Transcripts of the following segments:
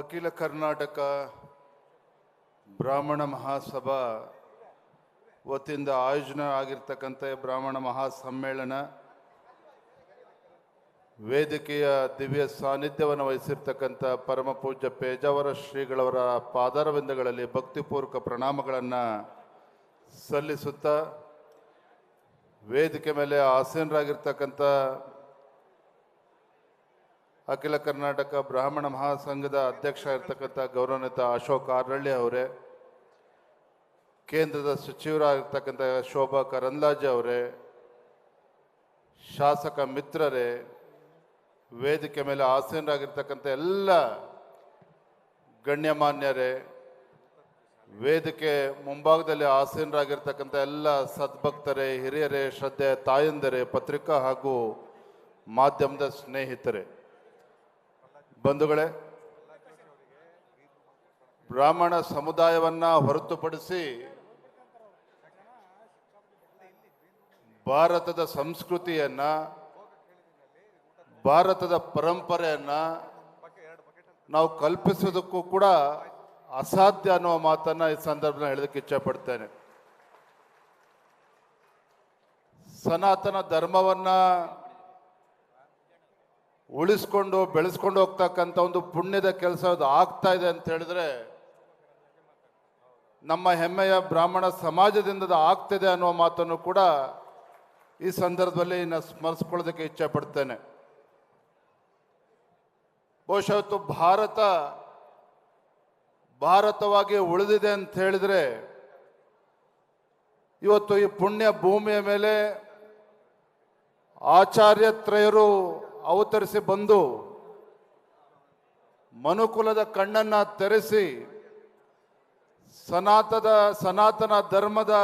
ಅಖಿಲ ಕರ್ನಾಟಕ ಬ್ರಾಹ್ಮಣ ಮಹಾಸಭಾ ವತಿಯಿಂದ ಆಯೋಜನೆ ಆಗಿರ್ತಕ್ಕಂಥ ಬ್ರಾಹ್ಮಣ ಮಹಾಸಮ್ಮೇಳನ ವೇದಿಕೆಯ ದಿವ್ಯ ಸಾನ್ನಿಧ್ಯವನ್ನು ವಹಿಸಿರ್ತಕ್ಕಂಥ ಪರಮ ಪೂಜ್ಯ ಪೇಜಾವರ ಶ್ರೀಗಳವರ ಪಾದಾರವಿಂದಗಳಲ್ಲಿ ಭಕ್ತಿಪೂರ್ವಕ ಪ್ರಣಾಮಗಳನ್ನು ಸಲ್ಲಿಸುತ್ತಾ ವೇದಿಕೆ ಮೇಲೆ ಆಸೀನರಾಗಿರ್ತಕ್ಕಂಥ ಅಖಿಲ ಕರ್ನಾಟಕ ಬ್ರಾಹ್ಮಣ ಮಹಾಸಂಘದ ಅಧ್ಯಕ್ಷ ಇರ್ತಕ್ಕಂಥ ಗೌರವಾನ್ವಿತ ಅಶೋಕ್ ಆರಳ್ಳಿ ಅವರೇ, ಕೇಂದ್ರದ ಸಚಿವರಾಗಿರ್ತಕ್ಕಂಥ ಶೋಭಾ ಕರಂದ್ಲಾಜೆ ಅವರೇ, ಶಾಸಕ ಮಿತ್ರರೇ, ವೇದಿಕೆ ಮೇಲೆ ಆಸೀನರಾಗಿರ್ತಕ್ಕಂಥ ಎಲ್ಲ ಗಣ್ಯಮಾನ್ಯರೇ, ವೇದಿಕೆ ಮುಂಭಾಗದಲ್ಲಿ ಆಸೀನರಾಗಿರ್ತಕ್ಕಂಥ ಎಲ್ಲ ಸದ್ಭಕ್ತರೇ, ಹಿರಿಯರೇ ಶ್ರದ್ಧೆ ತಾಯಂದರೇ, ಪತ್ರಿಕಾ ಹಾಗೂ ಮಾಧ್ಯಮದ ಸ್ನೇಹಿತರೆ. ಬಂಧುಗಳೇ, ಬ್ರಾಹ್ಮಣ ಸಮುದಾಯವನ್ನ ಹೊರತುಪಡಿಸಿ ಭಾರತದ ಸಂಸ್ಕೃತಿಯನ್ನ, ಭಾರತದ ಪರಂಪರೆಯನ್ನ ನಾವು ಕಲ್ಪಿಸೋದಕ್ಕೂ ಕೂಡ ಅಸಾಧ್ಯ ಅನ್ನುವ ಮಾತನ್ನ ಈ ಸಂದರ್ಭದಲ್ಲಿ ಹೇಳೋದಕ್ಕೆ ಇಚ್ಛೆ ಪಡ್ತೇನೆ ಸನಾತನ ಧರ್ಮವನ್ನ ಉಳಿಸ್ಕೊಂಡು ಬೆಳೆಸ್ಕೊಂಡು ಹೋಗ್ತಕ್ಕಂಥ ಒಂದು ಪುಣ್ಯದ ಕೆಲಸ ಅದು ಆಗ್ತಾ ಇದೆ ಅಂತ ಹೇಳಿದ್ರೆ ನಮ್ಮ ಹೆಮ್ಮೆಯ ಬ್ರಾಹ್ಮಣ ಸಮಾಜದಿಂದ ಅದು ಆಗ್ತಿದೆ ಅನ್ನುವ ಮಾತನ್ನು ಕೂಡ ಈ ಸಂದರ್ಭದಲ್ಲಿ ನಾನು ಸ್ಮರಿಸ್ಕೊಳ್ಳೋದಕ್ಕೆ ಇಚ್ಛೆ ಪಡ್ತೇನೆ. ಬಹುಶಃ ಭಾರತ ಭಾರತವಾಗಿ ಉಳಿದಿದೆ ಅಂತ ಹೇಳಿದ್ರೆ ಇವತ್ತು ಈ ಪುಣ್ಯ ಭೂಮಿಯ ಮೇಲೆ ಆಚಾರ್ಯತ್ರಯರು ಅವತರಿಸಿ ಬಂದು ಮನುಕುಲದ ಕಣ್ಣನ್ನ ತೆರೆಸಿ ಸನಾತದ ಸನಾತನ ಧರ್ಮದ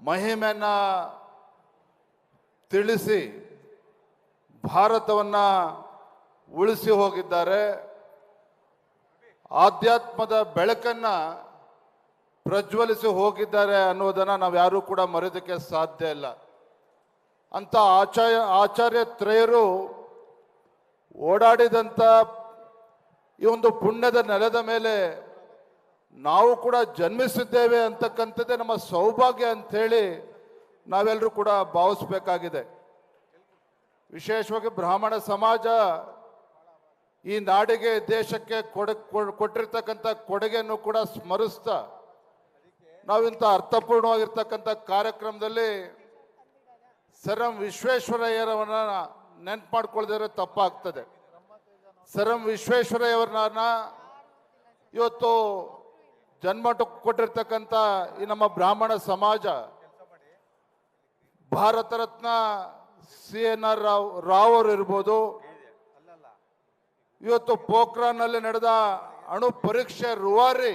ಮಹಿಮೆಯನ್ನು ತಿಳಿಸಿ ಭಾರತವನ್ನ ಉಳಿಸಿ ಹೋಗಿದ್ದಾರೆ. ಆಧ್ಯಾತ್ಮದ ಬೆಳಕನ್ನ ಪ್ರಜ್ವಲಿಸಿ ಹೋಗಿದ್ದಾರೆ ಅನ್ನೋದನ್ನು ನಾವು ಯಾರೂ ಕೂಡ ಮರೆಯೋದಕ್ಕೆ ಸಾಧ್ಯ ಇಲ್ಲ. ಅಂತ ಆಚಾರ್ಯ ಆಚಾರ್ಯ ತ್ರಯರು ಓಡಾಡಿದಂಥ ಈ ಒಂದು ಪುಣ್ಯದ ನೆಲದ ಮೇಲೆ ನಾವು ಕೂಡ ಜನ್ಮಿಸಿದ್ದೇವೆ ಅಂತಕ್ಕಂಥದ್ದೇ ನಮ್ಮ ಸೌಭಾಗ್ಯ ಅಂಥೇಳಿ ನಾವೆಲ್ಲರೂ ಕೂಡ ಭಾವಿಸ್ಬೇಕಾಗಿದೆ. ವಿಶೇಷವಾಗಿ ಬ್ರಾಹ್ಮಣ ಸಮಾಜ ಈ ನಾಡಿಗೆ ದೇಶಕ್ಕೆ ಕೊಡ, ಕೊಟ್ಟಿರ್ತಕ್ಕಂಥ ಕೊಡುಗೆಯನ್ನು ಕೂಡ ಸ್ಮರಿಸ್ತಾ ನಾವಿಂಥ ಅರ್ಥಪೂರ್ಣವಾಗಿರ್ತಕ್ಕಂಥ ಕಾರ್ಯಕ್ರಮದಲ್ಲಿ ಸರ್ ವಿಶ್ವೇಶ್ವರಯ್ಯರವರನ್ನ ನೆನ್ಪು ಮಾಡ್ಕೊಳ್ದಿದ್ರೆ ತಪ್ಪಾಗ್ತದೆ. ಸರ್ ವಿಶ್ವೇಶ್ವರಯ್ಯವ್ರನ್ನ ಇವತ್ತು ಜನ್ಮ ಕೊಟ್ಟಿರ್ತಕ್ಕಂಥ ಈ ನಮ್ಮ ಬ್ರಾಹ್ಮಣ ಸಮಾಜ, Bharat Ratna C N R Rao Rao ಅವರು ಇರ್ಬೋದು. ಇವತ್ತು ಪೋಖ್ರಾನ್ನಲ್ಲಿ ನಡೆದ ಅಣು ಪರೀಕ್ಷೆ ರುವಾರಿ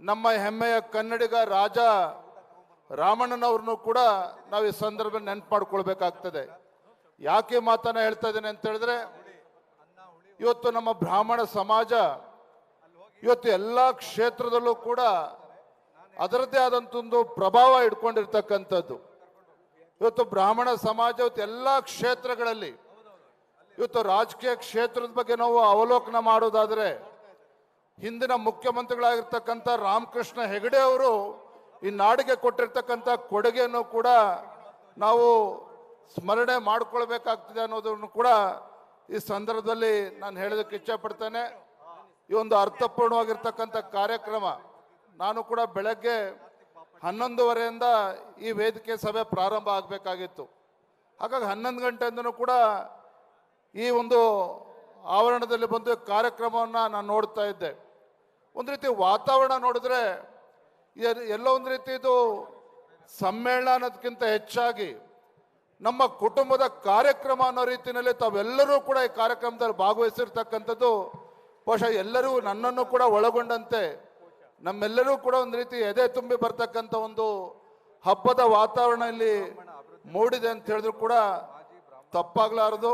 ನಮ್ಮ ಹೆಮ್ಮೆಯ ಕನ್ನಡಿಗ ರಾಜ ರಾಮಣ್ಣನವ್ರನ್ನು ಕೂಡ ನಾವು ಈ ಸಂದರ್ಭ ನೆನ್ಪು ಮಾಡ್ಕೊಳ್ಬೇಕಾಗ್ತದೆ ಯಾಕೆ ಮಾತನ್ನ ಹೇಳ್ತಾ ಇದ್ದೇನೆ ಅಂತ ಹೇಳಿದ್ರೆ, ಇವತ್ತು ನಮ್ಮ ಬ್ರಾಹ್ಮಣ ಸಮಾಜ, ಇವತ್ತು ಎಲ್ಲ ಕ್ಷೇತ್ರದಲ್ಲೂ ಕೂಡ ಅದರದ್ದೇ ಆದಂತ ಒಂದು ಪ್ರಭಾವ ಇಟ್ಕೊಂಡಿರ್ತಕ್ಕಂಥದ್ದು. ಇವತ್ತು ಬ್ರಾಹ್ಮಣ ಸಮಾಜ, ಇವತ್ತು ಎಲ್ಲ ಕ್ಷೇತ್ರಗಳಲ್ಲಿ, ಇವತ್ತು ರಾಜಕೀಯ ಕ್ಷೇತ್ರದ ಬಗ್ಗೆ ನಾವು ಅವಲೋಕನ ಮಾಡೋದಾದ್ರೆ, ಹಿಂದಿನ ಮುಖ್ಯಮಂತ್ರಿಗಳಾಗಿರ್ತಕ್ಕಂಥ ರಾಮಕೃಷ್ಣ ಹೆಗಡೆ ಅವರು ಈ ನಾಡಿಗೆ ಕೊಟ್ಟಿರ್ತಕ್ಕಂಥ ಕೊಡುಗೆಯನ್ನು ಕೂಡ ನಾವು ಸ್ಮರಣೆ ಮಾಡಿಕೊಳ್ಬೇಕಾಗ್ತದೆ ಅನ್ನೋದನ್ನು ಕೂಡ ಈ ಸಂದರ್ಭದಲ್ಲಿ ನಾನು ಹೇಳೋದಕ್ಕೆ ಇಚ್ಛೆ ಪಡ್ತೇನೆ ಈ ಒಂದು ಅರ್ಥಪೂರ್ಣವಾಗಿರ್ತಕ್ಕಂಥ ಕಾರ್ಯಕ್ರಮ ನಾನು ಕೂಡ ಬೆಳಗ್ಗೆ ಹನ್ನೊಂದುವರೆಯಿಂದ ಈ ವೇದಿಕೆ ಸಭೆ ಪ್ರಾರಂಭ ಆಗಬೇಕಾಗಿತ್ತು. ಹಾಗಾಗಿ ಹನ್ನೊಂದು ಗಂಟೆಯಿಂದನೂ ಕೂಡ ಈ ಒಂದು ಆವರಣದಲ್ಲಿ ಬಂದು ಕಾರ್ಯಕ್ರಮವನ್ನು ನಾನು ನೋಡ್ತಾ ಇದ್ದೆ. ಒಂದು ರೀತಿ ವಾತಾವರಣ ನೋಡಿದ್ರೆ ಎಲ್ಲೋ ಒಂದು ರೀತಿ ಇದು ಸಮ್ಮೇಳನ ಅನ್ನೋದಕ್ಕಿಂತ ಹೆಚ್ಚಾಗಿ ನಮ್ಮ ಕುಟುಂಬದ ಕಾರ್ಯಕ್ರಮ ಅನ್ನೋ ರೀತಿಯಲ್ಲಿ ತಾವೆಲ್ಲರೂ ಕೂಡ ಈ ಕಾರ್ಯಕ್ರಮದಲ್ಲಿ ಭಾಗವಹಿಸಿರ್ತಕ್ಕಂಥದ್ದು. ಬಹುಶಃ ಎಲ್ಲರೂ ನನ್ನನ್ನು ಕೂಡ ಒಳಗೊಂಡಂತೆ ನಮ್ಮೆಲ್ಲರೂ ಕೂಡ ಒಂದು ರೀತಿ ಎದೆ ತುಂಬಿ ಬರ್ತಕ್ಕಂಥ ಒಂದು ಹಬ್ಬದ ವಾತಾವರಣ ಇಲ್ಲಿ ಮೂಡಿದೆ ಅಂತ ಹೇಳಿದ್ರು ಕೂಡ ತಪ್ಪಾಗಲಾರದು.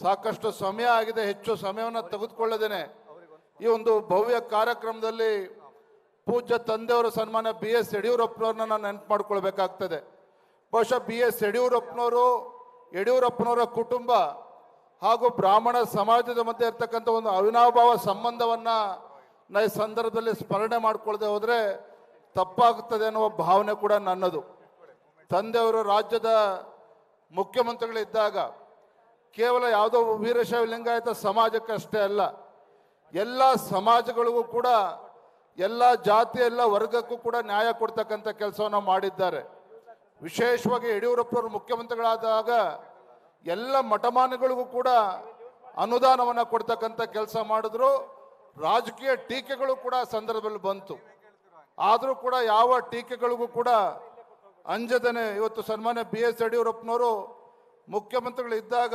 ಸಾಕಷ್ಟು ಸಮಯ ಆಗಿದೆ, ಹೆಚ್ಚು ಸಮಯವನ್ನು ತೆಗೆದುಕೊಳ್ಳದೇನೆ. ಈ ಒಂದು ಭವ್ಯ ಕಾರ್ಯಕ್ರಮದಲ್ಲಿ ಪೂಜ್ಯ ತಂದೆಯವರ ಸನ್ಮಾನ ಬಿ ಎಸ್ ಯಡಿಯೂರಪ್ಪನವ್ರನ್ನ ನಾನು ನೆನಪು ಮಾಡ್ಕೊಳ್ಬೇಕಾಗ್ತದೆ. ಬಹುಶಃ ಬಿ ಎಸ್ ಯಡಿಯೂರಪ್ಪನವರು, ಯಡಿಯೂರಪ್ಪನವರ ಕುಟುಂಬ ಹಾಗೂ ಬ್ರಾಹ್ಮಣ ಸಮಾಜದ ಮಧ್ಯೆ ಇರ್ತಕ್ಕಂಥ ಒಂದು ಅವಿನಾಭಾವ ಸಂಬಂಧವನ್ನ ನಾ ಈ ಸಂದರ್ಭದಲ್ಲಿ ಸ್ಮರಣೆ ಮಾಡ್ಕೊಳ್ಳದೆ ಹೋದರೆ ತಪ್ಪಾಗುತ್ತದೆ ಅನ್ನುವ ಭಾವನೆ ಕೂಡ ನನ್ನದು. ತಂದೆಯವರು ರಾಜ್ಯದ ಮುಖ್ಯಮಂತ್ರಿಗಳಿದ್ದಾಗ ಕೇವಲ ಯಾವುದೋ ವೀರಶೈವ ಲಿಂಗಾಯತ ಸಮಾಜಕ್ಕಷ್ಟೇ ಅಲ್ಲ, ಎಲ್ಲ ಸಮಾಜಗಳಿಗೂ ಕೂಡ ಎಲ್ಲ ಜಾತಿ, ಎಲ್ಲ ವರ್ಗಕ್ಕೂ ಕೂಡ ನ್ಯಾಯ ಕೊಡ್ತಕ್ಕಂಥ ಕೆಲಸವನ್ನು ಮಾಡಿದ್ದಾರೆ. ವಿಶೇಷವಾಗಿ ಯಡಿಯೂರಪ್ಪನವರು ಮುಖ್ಯಮಂತ್ರಿಗಳಾದಾಗ ಎಲ್ಲ ಮಠಮಾನಗಳಿಗೂ ಕೂಡ ಅನುದಾನವನ್ನು ಕೊಡ್ತಕ್ಕಂಥ ಕೆಲಸ ಮಾಡಿದ್ರು. ರಾಜಕೀಯ ಟೀಕೆಗಳು ಕೂಡ ಸಂದರ್ಭದಲ್ಲಿ ಬಂತು. ಆದರೂ ಕೂಡ ಯಾವ ಟೀಕೆಗಳಿಗೂ ಕೂಡ ಅಂಜದನೆ ಇವತ್ತು ಸನ್ಮಾನ್ಯ ಬಿ ಎಸ್ ಯಡಿಯೂರಪ್ಪನವರು ಮುಖ್ಯಮಂತ್ರಿಗಳಿದ್ದಾಗ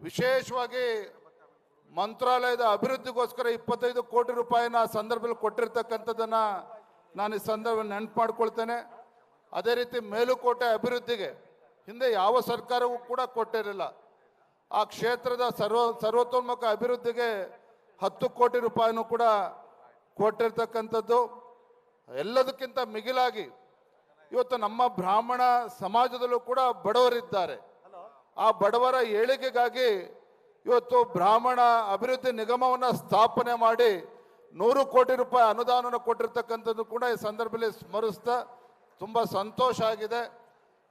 ವಿಶೇಷವಾಗಿ ಮಂತ್ರಾಲಯದ ಅಭಿವೃದ್ಧಿಗೋಸ್ಕರ ಇಪ್ಪತ್ತೈದು ಕೋಟಿ ರೂಪಾಯಿನ ಆ ಸಂದರ್ಭದಲ್ಲಿ ಕೊಟ್ಟಿರ್ತಕ್ಕಂಥದ್ದನ್ನು ನಾನು ಈ ಸಂದರ್ಭ ನೆನಪು ಮಾಡ್ಕೊಳ್ತೇನೆ. ಅದೇ ರೀತಿ ಮೇಲುಕೋಟೆ ಅಭಿವೃದ್ಧಿಗೆ ಹಿಂದೆ ಯಾವ ಸರ್ಕಾರವೂ ಕೂಡ ಕೊಟ್ಟಿರಲಿಲ್ಲ. ಆ ಕ್ಷೇತ್ರದ ಸರ್ವ, ಸರ್ವತೋನ್ಮುಖ ಅಭಿವೃದ್ಧಿಗೆ ಹತ್ತು ಕೋಟಿ ರೂಪಾಯಿನೂ ಕೂಡ ಕೊಟ್ಟಿರ್ತಕ್ಕಂಥದ್ದು. ಎಲ್ಲದಕ್ಕಿಂತ ಮಿಗಿಲಾಗಿ ಇವತ್ತು ನಮ್ಮ ಬ್ರಾಹ್ಮಣ ಸಮಾಜದಲ್ಲೂ ಕೂಡ ಬಡವರಿದ್ದಾರೆ. ಆ ಬಡವರ ಏಳಿಗೆಗಾಗಿ ಇವತ್ತು ಬ್ರಾಹ್ಮಣ ಅಭಿವೃದ್ಧಿ ನಿಗಮವನ್ನು ಸ್ಥಾಪನೆ ಮಾಡಿ ನೂರು ಕೋಟಿ ರೂಪಾಯಿ ಅನುದಾನವನ್ನು ಕೊಟ್ಟಿರ್ತಕ್ಕಂಥದ್ದು ಕೂಡ ಈ ಸಂದರ್ಭದಲ್ಲಿ ಸ್ಮರಿಸ್ತಾ ತುಂಬ ಸಂತೋಷ ಆಗಿದೆ.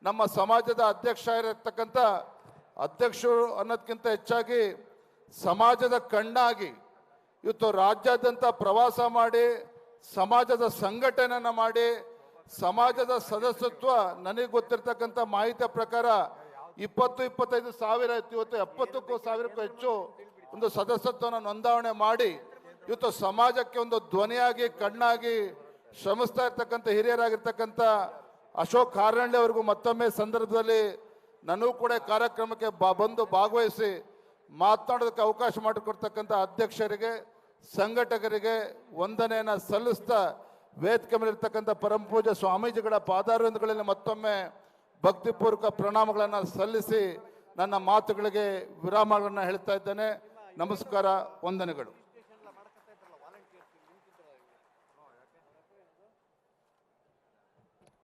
ನಮ್ಮ ಸಮಾಜದ ಅಧ್ಯಕ್ಷ ಇರತಕ್ಕಂಥ ಅಧ್ಯಕ್ಷರು ಅನ್ನೋದಕ್ಕಿಂತ ಹೆಚ್ಚಾಗಿ ಸಮಾಜದ ಕಣ್ಣಾಗಿ ಇವತ್ತು ರಾಜ್ಯಾದ್ಯಂತ ಪ್ರವಾಸ ಮಾಡಿ, ಸಮಾಜದ ಸಂಘಟನೆಯನ್ನು ಮಾಡಿ, ಸಮಾಜದ ಸದಸ್ಯತ್ವ ನನಗೆ ಗೊತ್ತಿರ್ತಕ್ಕಂಥ ಮಾಹಿತಿಯ ಪ್ರಕಾರ ಇಪ್ಪತ್ತು, ಇಪ್ಪತ್ತೈದು ಸಾವಿರ ಇತ್ತು. ಇವತ್ತು ಎಪ್ಪತ್ತಕ್ಕೂ ಸಾವಿರಕ್ಕೂ ಹೆಚ್ಚು ಒಂದು ಸದಸ್ಯತ್ವವನ್ನು ನೋಂದಾವಣೆ ಮಾಡಿ ಇವತ್ತು ಸಮಾಜಕ್ಕೆ ಒಂದು ಧ್ವನಿಯಾಗಿ, ಕಣ್ಣಾಗಿ ಶ್ರಮಿಸ್ತಾ ಇರ್ತಕ್ಕಂಥ ಹಿರಿಯರಾಗಿರ್ತಕ್ಕಂಥ ಅಶೋಕ್ ಹಾರಳ್ಳಿ ಅವರಿಗೂ ಮತ್ತೊಮ್ಮೆ ಸಂದರ್ಭದಲ್ಲಿ ನನಗೂ ಕೂಡ ಕಾರ್ಯಕ್ರಮಕ್ಕೆ ಬಾ, ಬಂದು ಭಾಗವಹಿಸಿ ಮಾತನಾಡೋದಕ್ಕೆ ಅವಕಾಶ ಮಾಡಿಕೊಡ್ತಕ್ಕಂಥ ಅಧ್ಯಕ್ಷರಿಗೆ, ಸಂಘಟಕರಿಗೆ ವಂದನೆಯನ್ನು ಸಲ್ಲಿಸ್ತಾ ವೇದಿಕೆ ಮೇಲೆ ಇರ್ತಕ್ಕಂಥ ಪೂಜೆ ಸ್ವಾಮೀಜಿಗಳ ಪಾದಾರವಿಂದಗಳಲ್ಲಿ ಮತ್ತೊಮ್ಮೆ ಭಕ್ತಿಪೂರ್ವಕ ಪ್ರಣಾಮಗಳನ್ನು ಸಲ್ಲಿಸಿ ನನ್ನ ಮಾತುಗಳಿಗೆ ವಿರಾಮಗಳನ್ನು ಹೇಳ್ತಾ ಇದ್ದೇನೆ. ನಮಸ್ಕಾರ ವಂದನೆಗಳು.